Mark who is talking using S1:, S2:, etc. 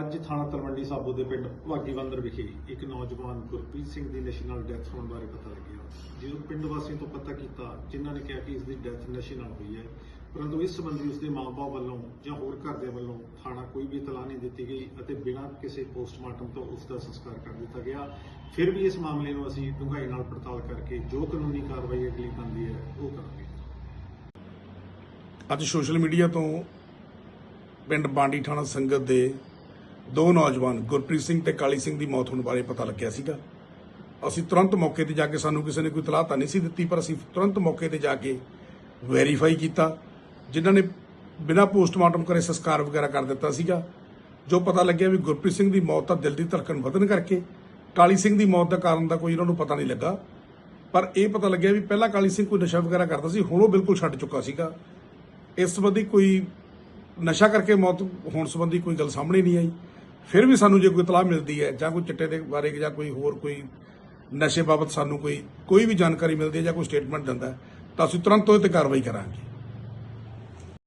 S1: ਅੱਜ ਥਾਣਾ ਤਲਵੰਡੀ ਸਾਬੋ ਦੇ ਪਿੰਡ ਭਾਗੀ ਬੰਦਰ ਵਿਖੇ ਇੱਕ ਨੌਜਵਾਨ ਗੁਰਪ੍ਰੀਤ ਸਿੰਘ ਦੀ ਨਸ਼ੇ ਨਾਲ ਡੈਥ ਹੋਣ ਬਾਰੇ ਪਤਾ ਲੱਗਿਆ ਜਦੋਂ ਪਿੰਡ ਵਾਸੀਆਂ ਤੋਂ ਪਤਾ ਕੀਤਾ, ਜਿਨ੍ਹਾਂ ਨੇ ਕਿਹਾ ਕਿ ਇਸ ਦੀ ਡੈਥ ਨਸ਼ੇ ਨਾਲ ਹੋਈ ਹੈ। ਪਰੰਤੂ ਇਸ ਸੰਬੰਧੀ ਉਸਦੇ ਮਾਪੇ ਵੱਲੋਂ ਜਾਂ ਹੋਰ ਘਰਦਿਆਂ ਵੱਲੋਂ ਥਾਣਾ ਕੋਈ ਵੀ ਇਤਲਾਹ ਨਹੀਂ ਦਿੱਤੀ ਗਈ ਅਤੇ ਬਿਨਾਂ ਕਿਸੇ ਪੋਸਟਮਾਰਟਮ ਤੋਂ ਉਸ ਦਾ ਸੰਸਕਾਰ ਕਰ ਦਿੱਤਾ ਗਿਆ। ਫਿਰ ਵੀ ਇਸ ਮਾਮਲੇ ਨੂੰ ਅਸੀਂ ਡੂੰਘਾਈ ਨਾਲ ਪੜਤਾਲ ਕਰਕੇ ਜੋ ਕਾਨੂੰਨੀ ਕਾਰਵਾਈ ਅਗਲੀ ਬਣਦੀ ਹੈ, ਉਹ ਕਰਾਂਗੇ।
S2: ਅੱਜ ਸੋਸ਼ਲ ਮੀਡੀਆ ਤੋਂ ਪਿੰਡ ਬਾਂਡੀ ਥਾਣਾ ਸੰਗਤ ਦੇ ਦੋ ਨੌਜਵਾਨ, ਗੁਰਪ੍ਰੀਤ ਸਿੰਘ ਤੇ ਕਾਲੀ ਸਿੰਘ ਦੀ ਮੌਤ ਹੋਣ ਬਾਰੇ ਪਤਾ ਲੱਗਿਆ ਸੀਗਾ। ਅਸੀਂ ਤੁਰੰਤ ਮੌਕੇ ਤੇ ਜਾ ਕੇ ਸਾਨੂੰ ਕਿਸੇ ਨੇ ਕੋਈ ਤਲਾਹ ਤਾਂ ਨਹੀਂ ਸੀ ਦਿੱਤੀ, ਪਰ ਅਸੀਂ ਤੁਰੰਤ ਮੌਕੇ ਤੇ ਜਾ ਕੇ ਵੈਰੀਫਾਈ ਕੀਤਾ, ਜਿਨ੍ਹਾਂ ਨੇ ਬਿਨਾਂ ਪੋਸਟਮਾਰਟਮ ਕਰੇ ਸੰਸਕਾਰ ਵਗੈਰਾ ਕਰ ਦਿੱਤਾ ਸੀਗਾ। ਜੋ ਪਤਾ ਲੱਗਿਆ ਵੀ ਗੁਰਪ੍ਰੀਤ ਸਿੰਘ ਦੀ ਮੌਤ ਤਾਂ ਦਿਲ ਦੀ ਧੜਕਣ ਵਧਣ ਕਰਕੇ ਕਾਲੀ ਸਿੰਘ ਦੀ ਮੌਤ ਦਾ ਕਾਰਨ ਦਾ ਕੋਈ ਇਹਨਾਂ ਨੂੰ ਪਤਾ ਨਹੀਂ ਲੱਗਾ। ਪਰ ਇਹ ਪਤਾ ਲੱਗਿਆ ਵੀ ਪਹਿਲਾਂ ਕਾਲੀ ਸਿੰਘ ਕੋਈ ਨਸ਼ਾ ਵਗੈਰਾ ਕਰਦਾ ਸੀ, ਹੁਣ ਉਹ ਬਿਲਕੁਲ ਛੱਡ ਚੁੱਕਾ ਸੀਗਾ। ਇਸ ਸੰਬੰਧੀ ਕੋਈ ਨਸ਼ਾ ਕਰਕੇ ਮੌਤ ਹੋਣ ਸੰਬੰਧੀ ਕੋਈ ਗੱਲ ਸਾਹਮਣੇ ਨਹੀਂ ਆਈ। ਫਿਰ ਵੀ ਸਾਨੂੰ ਜੇ ਕੋਈ ਇਤਲਾਹ ਮਿਲਦੀ ਹੈ ਜਾਂ ਕੋਈ ਚਿੱਟੇ ਦੇ ਬਾਰੇ ਜਾਂ ਕੋਈ ਹੋਰ ਕੋਈ ਨਸ਼ੇ ਬਾਬਤ ਸਾਨੂੰ ਕੋਈ ਕੋਈ ਵੀ ਜਾਣਕਾਰੀ ਮਿਲਦੀ ਹੈ ਜਾਂ ਕੋਈ ਸਟੇਟਮੈਂਟ ਦਿੰਦਾ ਤਾਂ ਅਸੀਂ ਤੁਰੰਤ ਉਹਦੇ ਤੇ ਕਾਰਵਾਈ ਕਰਾਂਗੇ।